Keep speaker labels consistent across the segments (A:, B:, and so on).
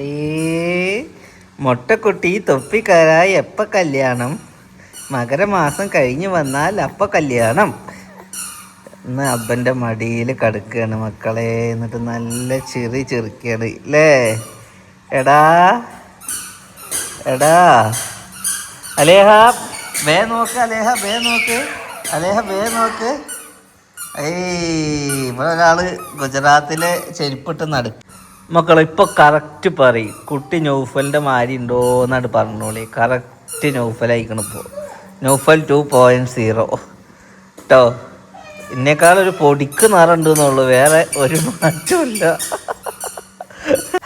A: ഏയ് മൊട്ടക്കുട്ടി തൊപ്പിക്കാരായി എപ്പ കല്യാണം. മകരമാസം കഴിഞ്ഞു വന്നാൽ അപ്പ കല്യാണം. ഇന്ന് അപ്പന്റെ മടിയിൽ കടുക്കുകയാണ് മക്കളെ. എന്നിട്ട് നല്ല ചെറി ചെറുക്കുകയാണ്. അല്ലേ എടാ എടാ. അലേഹ വേ നോക്ക് അലേഹ വേ നോക്ക്. അലേഹ വേ നോക്ക്. ഏയ് ഇവിടെ ഒരാൾ ഗുജറാത്തിലെ ചെരുപ്പിട്ട് നടക്കും. മക്കളെ ഇപ്പൊ കറക്റ്റ് പറയും. കുട്ടി നൗഫലിന്റെ മാരി ഉണ്ടോന്നാണ് പറഞ്ഞോളി. കറക്റ്റ് നൗഫലായിക്കണ ഇപ്പോ. നൗഫൽ ടു പോയിന്റ് സീറോ കേട്ടോ ഇന്നേക്കാൾ ഒരു പൊടിക്ക് നിറണ്ട് എന്നുള്ളൂ. വേറെ ഒരു മാറ്റമില്ല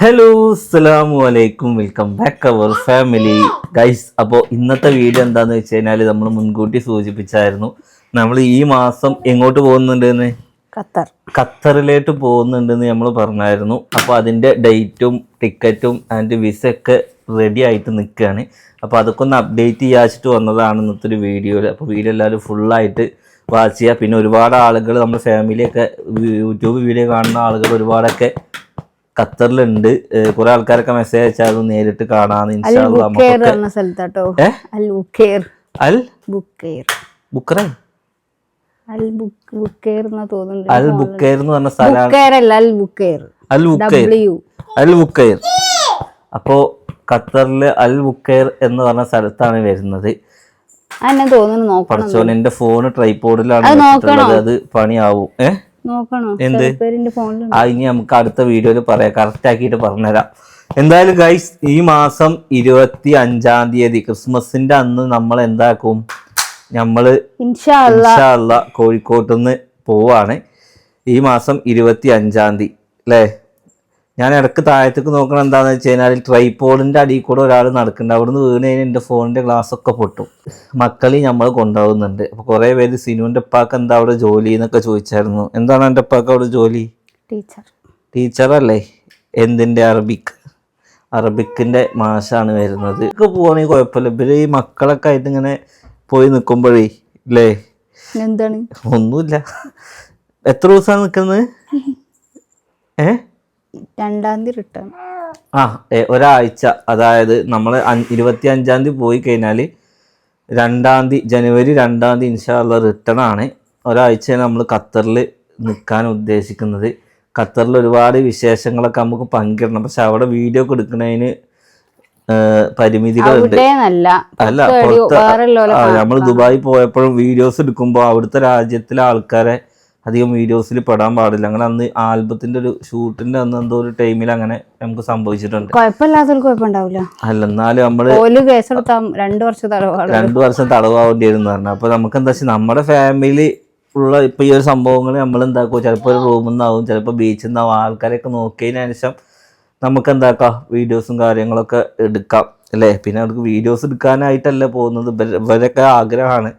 A: ഹലോ അസ്സാം വലൈക്കും welcome back our family guys അപ്പോൾ ഇന്നത്തെ വീഡിയോ എന്താണെന്ന് വെച്ച് കഴിഞ്ഞാൽ നമ്മൾ മുൻകൂട്ടി സൂചിപ്പിച്ചായിരുന്നു. നമ്മൾ ഈ മാസം എങ്ങോട്ട് പോകുന്നുണ്ടെന്ന്?
B: ഖത്തർ.
A: ഖത്തറിലേക്ക് പോകുന്നുണ്ടെന്ന് നമ്മൾ പറഞ്ഞായിരുന്നു. അപ്പോൾ അതിന്റെ ഡേറ്റും ടിക്കറ്റും ആൻഡ് വിസ ഒക്കെ റെഡി ആയിട്ട് നിൽക്കുകയാണ് അപ്പോൾ അതൊക്കെ ഒന്ന് അപ്ഡേറ്റ് ചെയ്യാച്ചിട്ട് വന്നതാണ് ഇന്നത്തെ ഒരു വീഡിയോയിൽ അപ്പോൾ വീഡിയോ എല്ലാവരും ഫുള്ളായിട്ട് വാച്ച് ചെയ്യുക പിന്നെ ഒരുപാട് ആളുകൾ നമ്മുടെ ഫാമിലിയൊക്കെ യൂട്യൂബ് വീഡിയോ കാണുന്ന ആളുകൾ ഒരുപാടൊക്കെ ഖത്തറിലുണ്ട്. കുറെ ആൾക്കാരൊക്കെ മെസ്സേജ് അയച്ചാൽ നേരിട്ട്
B: കാണാന്ന് സ്ഥലത്താട്ടോ. അൽ ബുക്കേർ.
A: അൽ
B: ബുക്കേർ.
A: ബുക്കറേ
B: അൽ ബുക്ക് ബുക്കേർ എന്നാ തോന്നുന്നുണ്ട്.
A: അൽ ബുക്കേർ എന്ന് പറഞ്ഞ സ്ഥലമാണ്
B: ബുക്കേർ അല്ല Al Bukair.
A: Al Bukair.
B: W
A: Al Bukair. അപ്പോൾ ഖത്തറിൽ അൽ ബുക്കൈർ എന്ന് പറഞ്ഞ സ്ഥലത്താണ് വരുന്നത്.
B: അന്നെ തോന്നുന്നു നോക്കണം
A: പഠിച്ചോൻ എന്റെ ഫോണ് ട്രൈപോഡിലാണ്
B: അത്
A: വെച്ചിട്ടുള്ളത്. അത് പണിയാവും. ഏ?
B: നോക്കണോ?
A: എന്ത്?
B: പേരിന്റെ
A: ആ ഇനി നമുക്ക് അടുത്ത വീഡിയോയിൽ പറയാം. കറക്റ്റ് ആക്കിയിട്ട് പറഞ്ഞുതരാം. എന്തായാലും ഗൈസ് ഈ മാസം ഇരുപത്തി അഞ്ചാം തീയതി ക്രിസ്മസിന്റെ അന്ന് നമ്മൾ എന്താക്കും? നമ്മൾ
B: ഇൻഷാ അല്ലാ
A: അള്ളാ കോഴിക്കോട്ട് നിന്ന് പോവാണ്. ഈ മാസം ഇരുപത്തി അഞ്ചാം തീയതി അല്ലേ ഞാൻ ഇടയ്ക്ക് താഴത്തേക്ക് നോക്കണം എന്താണെന്ന് വെച്ച് കഴിഞ്ഞാൽ ട്രൈപോഡിന്റെ അടിയിൽ കൂടെ ഒരാൾ നടക്കുന്നുണ്ട് അവിടുന്ന് വീണ് കഴിഞ്ഞാൽ എന്റെ ഫോണിന്റെ ഗ്ലാസ് ഒക്കെ പൊട്ടും. മക്കളി നമ്മൾ കൊണ്ടുപോകുന്നുണ്ട് അപ്പോൾ കുറേ പേര് സിനുവിന്റെ ഉപ്പാക്ക് എന്താ അവിടെ ജോലി എന്നൊക്കെ ചോദിച്ചായിരുന്നു. എന്താണ് എന്റെ ഉപ്പാക്ക് അവിടെ ജോലി?
B: ടീച്ചർ.
A: ടീച്ചറല്ലേ? എന്തിന്റെ അറബിക്? അറബിക്കിന്റെ മാഷാണ് വരുന്നത്. ഒക്കെ പോവാണെങ്കിൽ കുഴപ്പമില്ല ഇവർ ഈ മക്കളൊക്കെ ആയിട്ട് ഇങ്ങനെ പോയി നിൽക്കുമ്പോഴേ ഇല്ലേ?
B: എന്താണ്?
A: ഒന്നുമില്ല. എത്ര ദിവസമാണ് നിൽക്കുന്നത് ഏ?
B: രണ്ടാം തീയതി റിട്ടേൺ
A: ആ ഒരാഴ്ച. അതായത് നമ്മൾ ഇരുപത്തി അഞ്ചാം തീയതി പോയി കഴിഞ്ഞാൽ രണ്ടാം തീയതി ജനുവരി രണ്ടാം തീയതി ഇൻഷാല്ല റിട്ടേൺ ആണ്. ഒരാഴ്ച നമ്മൾ ഖത്തറിൽ നിൽക്കാൻ ഉദ്ദേശിക്കുന്നത്. ഖത്തറിൽ ഒരുപാട് വിശേഷങ്ങളൊക്കെ നമുക്ക് പങ്കിടണം. പക്ഷെ അവിടെ വീഡിയോ ഒക്കെ എടുക്കുന്നതിന് പരിമിതികളുണ്ട്. അല്ല
B: പുറത്ത്
A: നമ്മൾ ദുബായി പോയപ്പോഴും വീഡിയോസ് എടുക്കുമ്പോൾ അവിടുത്തെ രാജ്യത്തിലെ ആൾക്കാരെ അധികം വീഡിയോസിൽ പെടാൻ പാടില്ല. അങ്ങനെ അന്ന് ആൽബത്തിന്റെ ഒരു ഷൂട്ടിന്റെ അന്ന് എന്തോ ഒരു ടൈമിൽ അങ്ങനെ നമുക്ക് സംഭവിച്ചിട്ടുണ്ട്. അല്ല എന്നാലും
B: നമ്മൾ രണ്ടു വർഷം
A: രണ്ടു വർഷം പറഞ്ഞു അപ്പൊ നമുക്ക് എന്താ വെച്ചാൽ നമ്മുടെ ഫാമിലി ഉള്ള ഇപ്പൊ ഈ ഒരു സംഭവങ്ങൾ നമ്മൾ എന്താക്കും ചിലപ്പോൾ ഒരു റൂമിൽ നിന്നാവും ചിലപ്പോൾ ബീച്ചിൽ നിന്നാവും ആൾക്കാരെയൊക്കെ നോക്കിയതിനു ശേഷം നമുക്ക് എന്താക്കാം വീഡിയോസും കാര്യങ്ങളൊക്കെ എടുക്കാം അല്ലേ? പിന്നെ അവർക്ക് വീഡിയോസ് എടുക്കാനായിട്ടല്ല പോകുന്നത്. ഇവർ ഇവരൊക്കെ ആഗ്രഹമാണ്.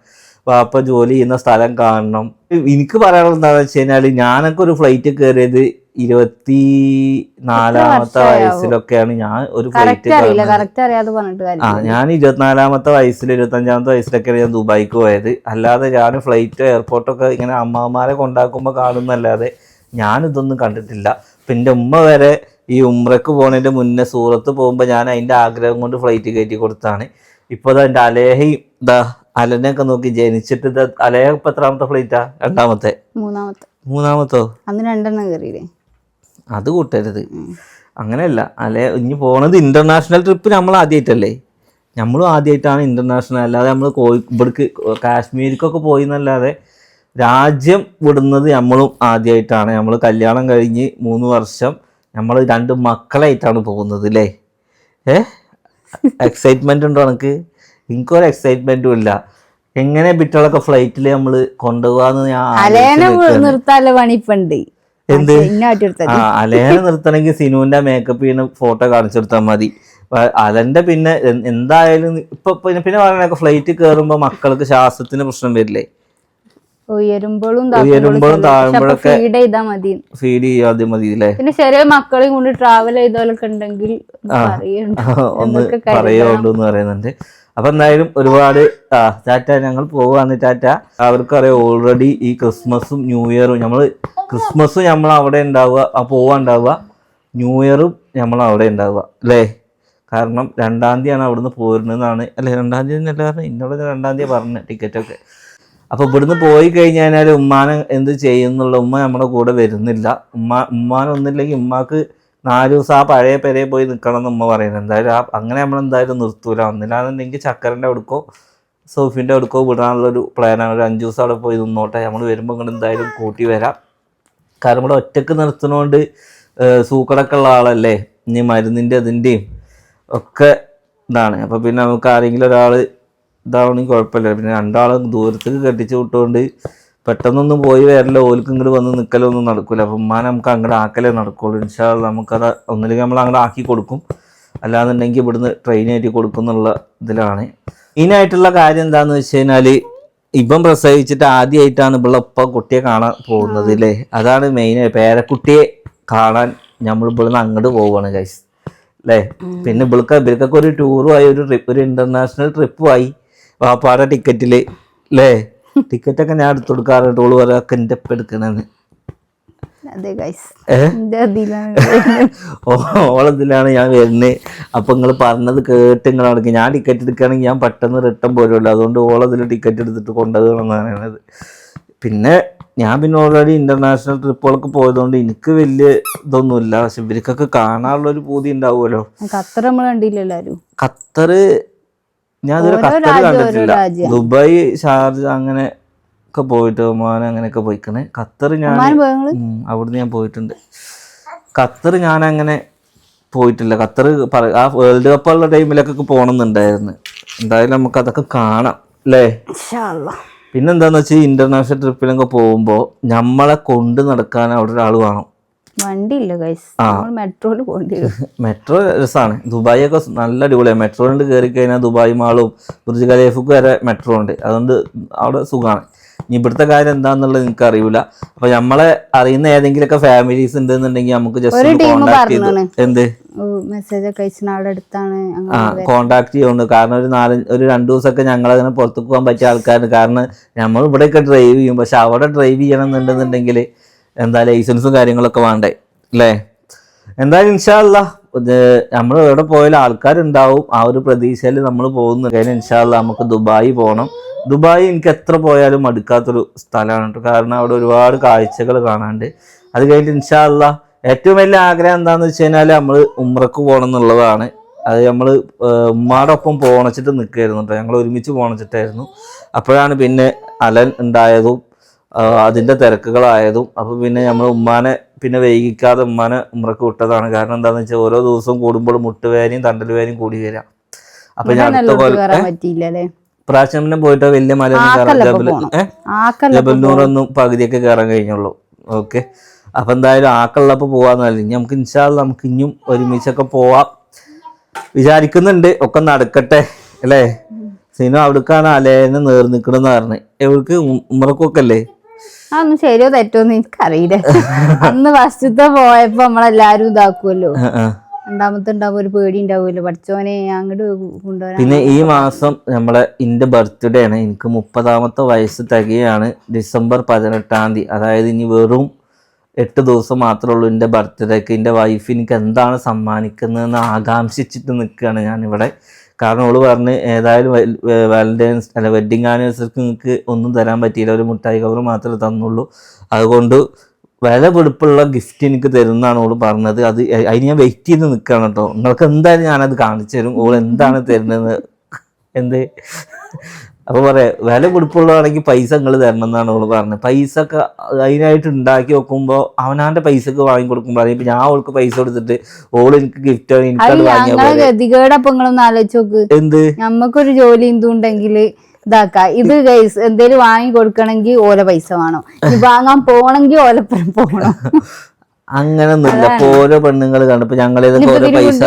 A: വാപ്പ ജോലി ചെയ്യുന്ന സ്ഥലം കാണണം. എനിക്ക് പറയാനുള്ളത് എന്താണെന്ന് വെച്ച് കഴിഞ്ഞാൽ ഞാനൊക്കെ ഒരു ഫ്ലൈറ്റ് കയറിയത് ഇരുപത്തി നാലാമത്തെ വയസ്സിലൊക്കെയാണ് ഞാൻ ഒരു ഫ്ലൈറ്റ് ആ ഞാൻ ഇരുപത്തിനാലാമത്തെ വയസ്സിൽ ഇരുപത്തഞ്ചാമത്തെ വയസ്സിലൊക്കെയാണ് ഞാൻ ദുബായിക്ക് പോയത്. അല്ലാതെ ഞാൻ ഫ്ലൈറ്റ് എയർപോർട്ടൊക്കെ ഇങ്ങനെ അമ്മമാരെ കൊണ്ടാക്കുമ്പോൾ കാണുന്നല്ലാതെ ഞാൻ ഇതൊന്നും കണ്ടിട്ടില്ല. പിന്നെ ഉമ്മ വരെ ഈ ഉമ്രക്ക് പോണതിന്റെ മുന്നേ സൂറത്ത് പോകുമ്പോൾ ഞാൻ അതിന്റെ ആഗ്രഹം കൊണ്ട് ഫ്ലൈറ്റ് കയറ്റി കൊടുത്താണ്. ഇപ്പോൾ ഇതാ എന്റെ അലേഹയും ഇതാ അലനെയൊക്കെ നോക്കി ജനിച്ചിട്ട് ഇത് അലേഹ ഇപ്പം എത്രാമത്തെ ഫ്ലൈറ്റാ രണ്ടാമത്തെ?
B: മൂന്നാമത്തെ.
A: മൂന്നാമത്തോ?
B: അന്ന് രണ്ടെണ്ണം കയറിയില്ലേ
A: അത് കൂട്ടരുത്. അങ്ങനെയല്ല അലേ ഇനി പോണത് ഇന്റർനാഷണൽ ട്രിപ്പ് നമ്മൾ ആദ്യമായിട്ടല്ലേ നമ്മളും ആദ്യമായിട്ടാണ് ഇന്റർനാഷണൽ അല്ലാതെ നമ്മൾ കോഴി ഇവിടേക്ക് കാശ്മീരിക്കൊക്കെ പോയി എന്നല്ലാതെ രാജ്യം വിടുന്നത് നമ്മളും ആദ്യമായിട്ടാണ് നമ്മൾ കല്യാണം കഴിഞ്ഞ് മൂന്ന് വർഷം നമ്മൾ രണ്ട് മക്കളായിട്ടാണ് പോകുന്നത് അല്ലേ ഏ? എക്സൈറ്റ്മെന്റ് ഉണ്ടോ എനിക്ക് എനിക്കൊരു എക്സൈറ്റ്മെന്റും ഇല്ല. എങ്ങനെ ബിറ്റുകളൊക്കെ ഫ്ലൈറ്റിൽ നമ്മൾ കൊണ്ടുപോകാന്ന് ഞാൻ.
B: നിർത്താനുള്ള പണിപ്പുണ്ട്
A: എന്ത്? ആ അലേനെ നിർത്തണമെങ്കിൽ സിനുവിന്റെ മേക്കപ്പ് ചെയ്യുന്ന ഫോട്ടോ കാണിച്ചെടുത്താൽ മതി. അലന്റെ പിന്നെ എന്തായാലും ഇപ്പൊ പിന്നെ പിന്നെ പറയണൊക്കെ ഫ്ലൈറ്റ് കയറുമ്പോൾ മക്കൾക്ക് ശ്വാസത്തിന് പ്രശ്നം വരില്ലേ?
B: ഉയരുമ്പോഴും
A: ഉയരുമ്പോഴും താഴുമ്പോഴൊക്കെ
B: ഫീഡ് ചെയ്താൽ മതി.
A: ഫീഡ് ചെയ്യാതെ മതി അല്ലേ?
B: പിന്നെ ചെറിയ മക്കളെയും കൊണ്ട് ട്രാവൽ ചെയ്തോലൊക്കെ ഉണ്ടെങ്കിൽ
A: ഒന്ന്. എന്ന് പറയുന്നുണ്ട്. അപ്പൊ എന്തായാലും ഒരുപാട് ആ ടാറ്റ ഞങ്ങൾ പോവാണ് ടാറ്റ. അവർക്കറിയാം ഓൾറെഡി ഈ ക്രിസ്മസും ന്യൂ ഇയറും നമ്മൾ ക്രിസ്മസും നമ്മൾ അവിടെ ഉണ്ടാവുക ആ പോവാ ഉണ്ടാവുക. ന്യൂ ഇയറും നമ്മൾ അവിടെ ഉണ്ടാവുക അല്ലേ? കാരണം രണ്ടാം തീയതിയാണ് അവിടുന്ന് പോരുന്നതെന്നാണ്. അല്ലെ രണ്ടാം തീയതി എന്നല്ല പറഞ്ഞത്. ഇന്നോട് രണ്ടാം തീയതി പറഞ്ഞ ടിക്കറ്റൊക്കെ. അപ്പോൾ ഇവിടുന്ന് പോയി കഴിഞ്ഞ് കഴിഞ്ഞാൽ ഉമ്മാനെ എന്ത് ചെയ്യുന്നുള്ള ഉമ്മ നമ്മുടെ കൂടെ വരുന്നില്ല. ഉമ്മ ഉമ്മാനൊന്നില്ലെങ്കിൽ ഉമ്മാക്ക് നാല് ദിവസം ആ പഴയ പെരയെ പോയി നിൽക്കണം എന്ന് ഉമ്മ പറയുന്നത് എന്തായാലും ആ അങ്ങനെ നമ്മൾ എന്തായാലും നിർത്തൂല. ഒന്നില്ലാന്നുണ്ടെങ്കിൽ ചക്കരന്റെ അടുക്കോ സോഫിന്റെ അടുക്കോ വിടാനുള്ളൊരു പ്ലാനാണ് ഒരു അഞ്ച് ദിവസം അവിടെ പോയി നിന്നോട്ടെ. നമ്മൾ വരുമ്പോൾ ഇങ്ങോട്ട് എന്തായാലും കൂട്ടി വരാം. കാരണം ഇവിടെ ഒറ്റയ്ക്ക് നിർത്തുന്നതുകൊണ്ട് സൂക്കടൊക്കെ ഉള്ള ആളല്ലേ? ഇനി മരുന്നിന്റെ അതിന്റെയും ഒക്കെ ഇതാണ്. അപ്പോൾ പിന്നെ നമുക്ക് ആരെങ്കിലും ഒരാൾ ഇതാവണമെങ്കിൽ കുഴപ്പമില്ല. പിന്നെ രണ്ടാളും ദൂരത്തേക്ക് കെട്ടിച്ച് വിട്ടുകൊണ്ട് പെട്ടെന്നൊന്നും പോയി വരല ഓൽക്ക് ഇങ്ങോട്ട് വന്ന് നിൽക്കലൊന്നും നടക്കില്ല അപ്പം ഉമ്മാനെ നമുക്ക് അങ്ങോട്ട് ആക്കലേ നടക്കുള്ളൂ. ഇൻഷാല്ല നമുക്കത് ഒന്നില്ലെങ്കിൽ നമ്മൾ അങ്ങോട്ട് ആക്കി കൊടുക്കും. അല്ലാന്നുണ്ടെങ്കിൽ ഇവിടുന്ന് ട്രെയിൻ ആയിട്ട് കൊടുക്കും എന്നുള്ള ഇതിലാണ്. മെയിനായിട്ടുള്ള കാര്യം എന്താണെന്ന് വെച്ച് കഴിഞ്ഞാൽ ഇപ്പം പ്രസവിച്ചിട്ട് ആദ്യമായിട്ടാണ് ഇവിടെ ഇപ്പം കുട്ടിയെ കാണാൻ പോകുന്നത് അല്ലേ അതാണ് മെയിൻ പേരക്കുട്ടിയെ കാണാൻ നമ്മൾ ഇവിടുന്ന് അങ്ങോട്ട് പോവുകയാണ് കൈസ് അല്ലേ പിന്നെ ഇവൾക്ക് ഇവർക്കൊക്കെ ഒരു ടൂറും ആയി ഒരു ട്രിപ്പ് ഒരു ഇന്റർനാഷണൽ ട്രിപ്പും ആയി. വാപ്പാടെ ടിക്കറ്റിൽ അല്ലേ ടിക്കറ്റൊക്കെ ഞാൻ എടുത്തു കൊടുക്കാറുണ്ട്. ഓൾ പറയാക്കെ എന്റെ ഒപ്പം എടുക്കണെന്ന്.
B: എന്റെ.
A: ഓളതിലാണ് ഞാൻ വരുന്നത്. അപ്പം നിങ്ങൾ പറഞ്ഞത് കേട്ട് നിങ്ങൾ നടക്കും ഞാൻ ടിക്കറ്റ് എടുക്കുകയാണെങ്കിൽ ഞാൻ പെട്ടെന്ന് റിട്ടേൺ പോരുമല്ലോ അതുകൊണ്ട് ഓളതിൽ ടിക്കറ്റ് എടുത്തിട്ട് കൊണ്ടുപോകണമെന്നാണ് പറയുന്നത്. പിന്നെ ഞാൻ പിന്നെ ഓൾറെഡി ഇന്റർനാഷണൽ ട്രിപ്പുകൾക്ക് പോയതുകൊണ്ട് എനിക്ക് വലിയ ഇതൊന്നുമില്ല. പക്ഷെ ഇവർക്കൊക്കെ കാണാനുള്ള ഒരു പൂതി ഉണ്ടാവുമല്ലോ.
B: ഖത്തർ നമ്മൾ കണ്ടില്ല എല്ലാരും
A: ഖത്തർ ഞാൻ ഇതുവരെ
B: ഓരോ
A: ഖത്തർ കണ്ടിട്ടില്ല ദുബായ് ഷാർജ അങ്ങനെ ഒക്കെ പോയിട്ട് ഒമാൻ അങ്ങനെയൊക്കെ പോയിക്കണേ. ഖത്തർ ഞാൻ? അവിടുന്ന് ഞാൻ പോയിട്ടുണ്ട്. ഖത്തർ ഞാൻ അങ്ങനെ പോയിട്ടില്ല. ഖത്തർ ആ വേൾഡ് കപ്പ് ഉള്ള ടൈമിലൊക്കെ പോകണമെന്നുണ്ടായിരുന്നു എന്തായാലും നമുക്ക് അതൊക്കെ കാണാം അല്ലാ. പിന്നെന്താന്ന് വെച്ചാൽ ഇന്റർനാഷണൽ ട്രിപ്പിലൊക്കെ പോകുമ്പോൾ നമ്മളെ കൊണ്ട് നടക്കാൻ അവിടെ ഒരാൾ വേണം.
B: വണ്ടി ഇല്ല ഗൈസ് നമ്മൾ മെട്രോയിൽ പോകേണ്ടി
A: മെട്രോ രസമാണ് ദുബായ് ഒക്കെ നല്ല അടിപൊളിയാണ് മെട്രോ ഉണ്ട് കയറി കഴിഞ്ഞാൽ ദുബായ് മാളും ബുർജ് ഖലീഫക്ക് വരെ മെട്രോ ഉണ്ട്. അതുകൊണ്ട് അവിടെ സുഖമാണ് ഇനി ഇവിടുത്തെ കാര്യം എന്താണെന്നുള്ളത് നിങ്ങൾക്ക് അറിയില്ല അപ്പൊ നമ്മളെ അറിയുന്ന ഏതെങ്കിലും ഏതെങ്കിലുമൊക്കെ ഫാമിലീസ് ഉണ്ട് എന്നുണ്ടെങ്കിൽ നമുക്ക് ജസ്റ്റ് കോണ്ടാക്ട് ചെയ്ത്. എന്ത്?
B: മെസ്സേജ് ഒക്കെ അടുത്താണ്.
A: ആ കോണ്ടാക്ട് ചെയ്യുന്നുണ്ട് കാരണം ഒരു നാല് ഒരു രണ്ടു ദിവസമൊക്കെ ഞങ്ങൾ അങ്ങനെ പുറത്തു പോകാൻ പറ്റിയ ആൾക്കാരുണ്ട് കാരണം നമ്മൾ ഇവിടെയൊക്കെ ഡ്രൈവ് ചെയ്യും. പക്ഷെ അവിടെ ഡ്രൈവ് ചെയ്യണം എന്നുണ്ടെന്നുണ്ടെങ്കിൽ എന്താ ലൈസൻസും കാര്യങ്ങളൊക്കെ വേണ്ടേ? അല്ലേ എന്തായാലും ഇൻഷാല്ല നമ്മൾ എവിടെ പോയാലും ആൾക്കാരുണ്ടാവും. ആ ഒരു പ്രതീക്ഷയിൽ നമ്മൾ പോകുന്നു. കാര്യം ഇൻഷാല്ല നമുക്ക് ദുബായി പോകണം ദുബായി എനിക്ക് എത്ര പോയാലും മടുക്കാത്തൊരു സ്ഥലമാണ് കേട്ടോ. കാരണം അവിടെ ഒരുപാട് കാഴ്ചകൾ കാണാണ്ട് അത് കഴിഞ്ഞിട്ട് ഇൻഷാല്ല ഏറ്റവും വലിയ ആഗ്രഹം എന്താണെന്ന് വെച്ച് കഴിഞ്ഞാൽ നമ്മൾ ഉമ്രക്ക് പോകണം എന്നുള്ളതാണ്. അത് നമ്മൾ ഉമ്മാടെ ഒപ്പം പോണച്ചിട്ട് നിൽക്കുകയായിരുന്നു കേട്ടോ. ഞങ്ങൾ ഒരുമിച്ച് പോണച്ചിട്ടായിരുന്നു അപ്പോഴാണ് പിന്നെ അലൻ ഉണ്ടായതും ആ, അതിന്റെ തിരക്കുകളായതും അപ്പോൾ പിന്നെ നമ്മൾ ഉമ്മാനെ പിന്നെ വൈകിക്കാതെ ഉമ്മാനെ ഉമ്രക്ക് വിട്ടതാണ്. കാരണം എന്താണെന്ന് വെച്ചാൽ ഓരോ ദിവസവും കൂടുമ്പോൾ മുട്ടുവേനയും തണ്ടലുവേനയും കൂടി വരാം. അപ്പൊ ഞാൻ അടുത്ത കൊല്ലം പിന്നെ പോയിട്ട് വലിയ
B: മല
A: ജബൽനൂറൊന്നും പകുതിയൊക്കെ കയറാൻ കഴിഞ്ഞുള്ളൂ. ഓക്കെ. അപ്പൊ എന്തായാലും ആക്കള്ളപ്പോ പോവാന്നല്ല ഇനി നമുക്ക് ഇൻഷാല്ല നമുക്ക് ഇനിയും ഒരുമിച്ചൊക്കെ പോവാം. വിചാരിക്കുന്നുണ്ട്. ഒക്കെ നടക്കട്ടെ. അല്ലേ? സിനിമ അവിടേക്കാണ് അലേനെ നേർ നിൽക്കണമെന്ന് പറഞ്ഞ്. എവിടേക്ക്? ഉമ്മറക്കൊക്കെ അല്ലേ?
B: അതൊന്നും ശരിയോ തെറ്റോ തെറ്റോന്ന് എനിക്കറിയില്ല. അന്ന് ഫസ്റ്റത്തെ പോയപ്പോ നമ്മളെല്ലാരും ഇതാക്കുമല്ലോ. രണ്ടാമത്തെ ഉണ്ടാവും ഒരു പേടി ഉണ്ടാവുമല്ലോ പഠിച്ചോനെ അങ്ങോട്ട് കൊണ്ടുവരാൻ
A: പിന്നെ ഈ മാസം നമ്മളെ എന്റെ ബർത്ത്ഡേ ആണ്. എനിക്ക് മുപ്പതാമത്തെ വയസ്സ് തികയാണ് ഡിസംബർ പതിനെട്ടാം തീയതി. അതായത് ഇനി വെറും എട്ട് ദിവസം മാത്രമേ ഉള്ളൂ എന്റെ ബർത്ത്ഡേക്ക് എന്റെ വൈഫ് എനിക്ക് എന്താണ് സമ്മാനിക്കുന്നതെന്ന് ആകാംക്ഷിച്ചിട്ട് നിൽക്കുകയാണ് ഞാനിവിടെ. കാരണം അവൾ പറഞ്ഞ് ഏതായാലും വാലന്റൈൻസ് അല്ല വെഡ്ഡിങ് ആനിവേഴ്സറിക്ക് നിങ്ങൾക്ക് ഒന്നും തരാൻ പറ്റിയില്ല. ഒരു മുട്ടായി കവർ മാത്രമേ തന്നുള്ളൂ. അതുകൊണ്ട് വില പിടിപ്പുള്ള ഗിഫ്റ്റ് എനിക്ക് തരുന്നതാണ് ഓൾ പറഞ്ഞത്. അത് അതിന് ഞാൻ വെയിറ്റ് ചെയ്ത് നിൽക്കുകയാണ് കേട്ടോ. നിങ്ങൾക്ക് എന്തായാലും ഞാനത് കാണിച്ചു തരും. ഓൾ എന്താണ് തരുന്നത് എന്ത്? അപ്പൊ പറയാം വില കൊടുപ്പുള്ളതാണെങ്കിൽ പൈസ നിങ്ങൾ തരണം എന്നാണ് ഓൾ പറഞ്ഞത്. പൈസ ഒക്കെ അതിനായിട്ട് ഉണ്ടാക്കി വെക്കുമ്പോൾ അവനാന്റെ പൈസക്ക് വാങ്ങി കൊടുക്കുമ്പോൾ ഇപ്പൊ ഞാൻ അവൾക്ക് പൈസ കൊടുത്തിട്ട് ഓൾ എനിക്ക് ഗിഫ്റ്റ് എനിക്കത് വാങ്ങിയാൽ എന്ത്?
B: നമുക്കൊരു ജോലി എന്തുണ്ടെങ്കിൽ ഇതാക്ക. ഇത് ഗൈസ് എന്തേലും വാങ്ങി കൊടുക്കണമെങ്കിൽ ഓല പൈസ വേണം. വാങ്ങാൻ പോണെങ്കിൽ ഓലപ്പുറം പോകണം
A: അങ്ങനൊന്നുമില്ല ഇപ്പൊ ഓരോ പെണ്ണുങ്ങൾ കണ്ടപ്പോ ഇപ്പൊ ഇതൊക്കെ ഓരോ പൈസ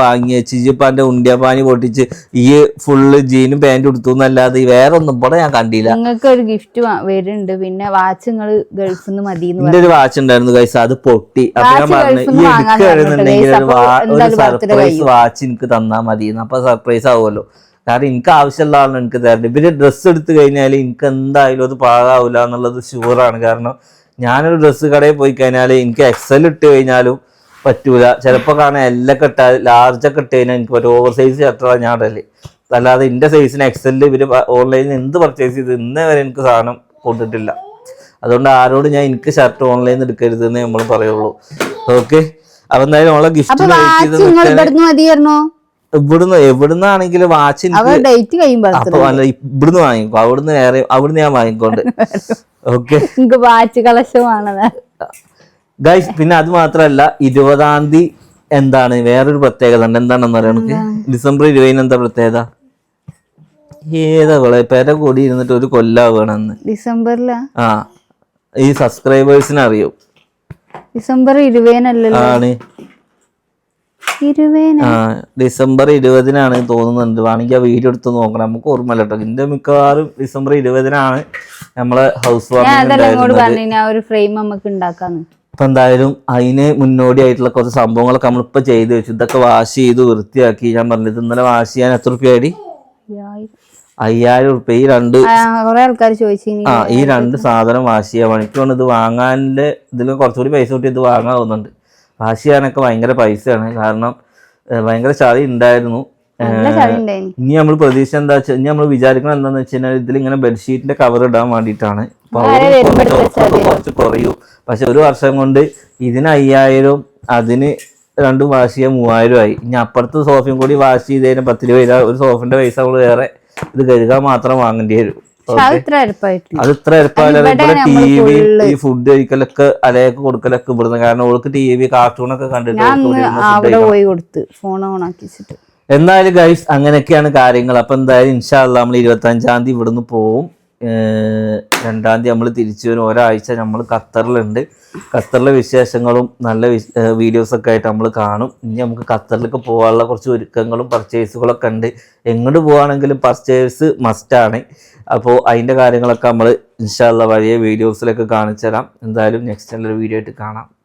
A: വാങ്ങി വെച്ച് ഇജിപ്പാന്റെ ഉണ്ടിയപ്പാനി പൊട്ടിച്ച് ഈ ഫുള്ള് ജീനും പാന്റും എടുത്തു എന്നല്ലാതെ വേറെ ഒന്നും ഇവിടെ ഞാൻ കണ്ടില്ല.
B: നിങ്ങൾക്ക് ഒരു ഗിഫ്റ്റ് വരുന്നുണ്ട്. പിന്നെ വാച്ച് നിങ്ങൾ ഗൾഫിൽ നിന്ന് മതി
A: എന്റെ ഒരു വാച്ച് ഉണ്ടായിരുന്നു കൈസ അത് പൊട്ടി. അപ്പൊ ഞാൻ പറഞ്ഞു ഈ എടുക്കുകയാണെന്നുണ്ടെങ്കിൽ ഒരു സർപ്രൈസ് വാച്ച് എനിക്ക് തന്നാ മതി അപ്പൊ സർപ്രൈസ് ആവുമല്ലോ. കാരണം എനിക്ക് ആവശ്യമുള്ള ആളാണ് എനിക്ക് തരേണ്ടത്. ഇവർ ഡ്രസ്സ് എടുത്തു കഴിഞ്ഞാൽ എനിക്ക് എന്തായാലും അത് പാകാവൂല എന്നുള്ളത് ഷുവറാണ് കാരണം ഞാനൊരു ഡ്രസ്സ് കടയിൽ പോയി കഴിഞ്ഞാൽ എനിക്ക് എക്സൽ ഇട്ട് കഴിഞ്ഞാലും പറ്റൂല. ചിലപ്പോൾ കാണാൻ എല്ലാം ഇട്ടാൽ ലാർജ് ഒക്കെ ഇട്ട് കഴിഞ്ഞാൽ എനിക്ക് പറ്റും. ഓവർ സൈസ് ഷർട്ടാണ് ഞാൻ ഇടൽ. അല്ലാതെ എന്റെ സൈസിന് എക്സലിൽ ഇവർ ഓൺലൈനിൽ എന്ത് പർച്ചേസ് ചെയ്ത് ഇന്നേ വരെ എനിക്ക് സാധനം കൊണ്ടിട്ടില്ല. അതുകൊണ്ട് ആരോട് ഞാൻ എനിക്ക് ഷർട്ട് ഓൺലൈനിൽ എടുക്കരുത് എന്ന് നമ്മൾ പറയുള്ളൂ. ഓക്കെ അപ്പൊ എന്തായാലും
B: അപ്പൊ
A: ഗിഫ്റ്റ്
B: ഇവിടുന്ന്
A: എവിടുന്നാണെങ്കിലും വാച്ച്
B: ഡേറ്റ് കഴിയുമ്പോ
A: അപ്പൊ അല്ല ഇവിടുന്ന് വാങ്ങിക്കോ. അവിടുന്ന് വേറെ അവിടുന്ന് ഞാൻ വാങ്ങിക്കോണ്ട്. ഓക്കെ
B: വാച്ച് കളക്ഷമാണ്
A: ഗൈസ് പിന്നെ അത് മാത്രല്ല ഇരുപതാം തീയതി എന്താണ്? വേറൊരു പ്രത്യേകത ഉണ്ട്. എന്താണെന്ന് പറയണത് ഡിസംബർ ഇരുപതിന് എന്താ പ്രത്യേകത? ഏതാ വിളെ പെര കൂടി ഇരുന്നിട്ട് ഒരു കൊല്ലാവുകയാണെന്ന്
B: ഡിസംബറിലാ?
A: ആ ഈ സബ്സ്ക്രൈബേഴ്സിന് അറിയൂ.
B: ഡിസംബർ ഇരുപതിനല്ലേ
A: ആണ്. ഡിസംബർ ഇരുപതിനാണ് തോന്നുന്നുണ്ട്. വേണമെങ്കിൽ ആ വീഡിയോ എടുത്ത് നോക്കണം. നമുക്ക് ഓർമ്മയില്ല കേട്ടോ ഇതിന്റെ മിക്കവാറും ഡിസംബർ ഇരുപതിനാണ് നമ്മളെ ഹൗസ് വാമിംഗ് അപ്പൊ എന്തായാലും അതിന് മുന്നോടിയായിട്ടുള്ള കുറച്ച് സംഭവങ്ങളൊക്കെ നമ്മളിപ്പോ ചെയ്ത് വെച്ചു. ഇതൊക്കെ വാഷ് ചെയ്ത് വൃത്തിയാക്കി. ഞാൻ പറഞ്ഞത് ഇന്നലെ വാഷ് ചെയ്യാൻ എത്ര ആയി? അയ്യായിരം. റുപ്യ. ഈ രണ്ട്
B: ആൾക്കാർ ചോദിച്ചു
A: ആ ഈ രണ്ട് സാധനം വാഷ് ചെയ്യാൻ എനിക്ക് ഇത് വാങ്ങാനിൽ ഇതിൽ കുറച്ചുകൂടി പൈസ കൂട്ടി ഇത് വാങ്ങാൻ തോന്നുന്നുണ്ട്. വാഷ് ചെയ്യാനൊക്കെ ഭയങ്കര പൈസയാണ്. കാരണം ഭയങ്കര ചളി ഉണ്ടായിരുന്നു ഇനി നമ്മൾ പ്രതീക്ഷ എന്താ വെച്ചാൽ ഇനി നമ്മൾ വിചാരിക്കുന്നത് എന്താന്ന് വെച്ച് കഴിഞ്ഞാൽ ഇതിൽ ഇങ്ങനെ ബെഡ്ഷീറ്റിന്റെ കവർ ഇടാൻ വേണ്ടിയിട്ടാണ്. കുറച്ച് കുറയൂ. പക്ഷെ ഒരു വർഷം കൊണ്ട് ഇതിന് അയ്യായിരം അതിന് രണ്ടും വാഷ് ചെയ്യാൻ മൂവായിരം ആയി. ഇനി അപ്പുറത്ത് സോഫയും കൂടി വാഷ് ചെയ്ത് കഴിഞ്ഞാൽ പത്ത് രൂപ ഒരു സോഫിന്റെ പൈസ നമ്മൾ വേറെ ഇത് കഴുകാൻ മാത്രം വാങ്ങേണ്ടി വരും.
B: അത് ഇത്ര ഇവിടെയാണ്
A: ടി വി ഈ ഫുഡ് കഴിക്കലൊക്കെ അലയൊക്കെ കൊടുക്കലൊക്കെ ഇവിടുന്ന്. കാരണം ഓൾക്ക് ടി വി കാർട്ടൂണൊക്കെ കണ്ടിട്ട്
B: പോയി കൊടുത്ത് ഫോൺ ഓൺ ആക്കിച്ചിട്ട്.
A: എന്തായാലും ഗൈസ് അങ്ങനെയൊക്കെയാണ് കാര്യങ്ങൾ. അപ്പൊ എന്തായാലും ഇൻഷാല്ല നമ്മൾ ഇരുപത്തി അഞ്ചാം തീയതി ഇവിടുന്ന് പോവും. രണ്ടാം തീയതി നമ്മൾ തിരിച്ചു വരും. ഒരാഴ്ച നമ്മൾ ഖത്തറിലുണ്ട്. ഖത്തറിലെ വിശേഷങ്ങളും നല്ല വീഡിയോസ് ഒക്കെ ആയിട്ട് നമ്മൾ കാണും. ഇനി നമുക്ക് ഖത്തറിലേക്ക് പോകാനുള്ള കുറച്ച് ഒരുക്കങ്ങളും പർച്ചേസുകളൊക്കെ ഉണ്ട്. എങ്ങോട്ട് പോകുകയാണെങ്കിലും പർച്ചേസ് മസ്റ്റാണ് അപ്പോൾ അതിന്റെ കാര്യങ്ങളൊക്കെ നമ്മൾ ഇൻഷാല്ല വലിയ വീഡിയോസിലൊക്കെ കാണിച്ചു തരാം. എന്തായാലും നെക്സ്റ്റ് നല്ലൊരു വീഡിയോ ആയിട്ട് കാണാം.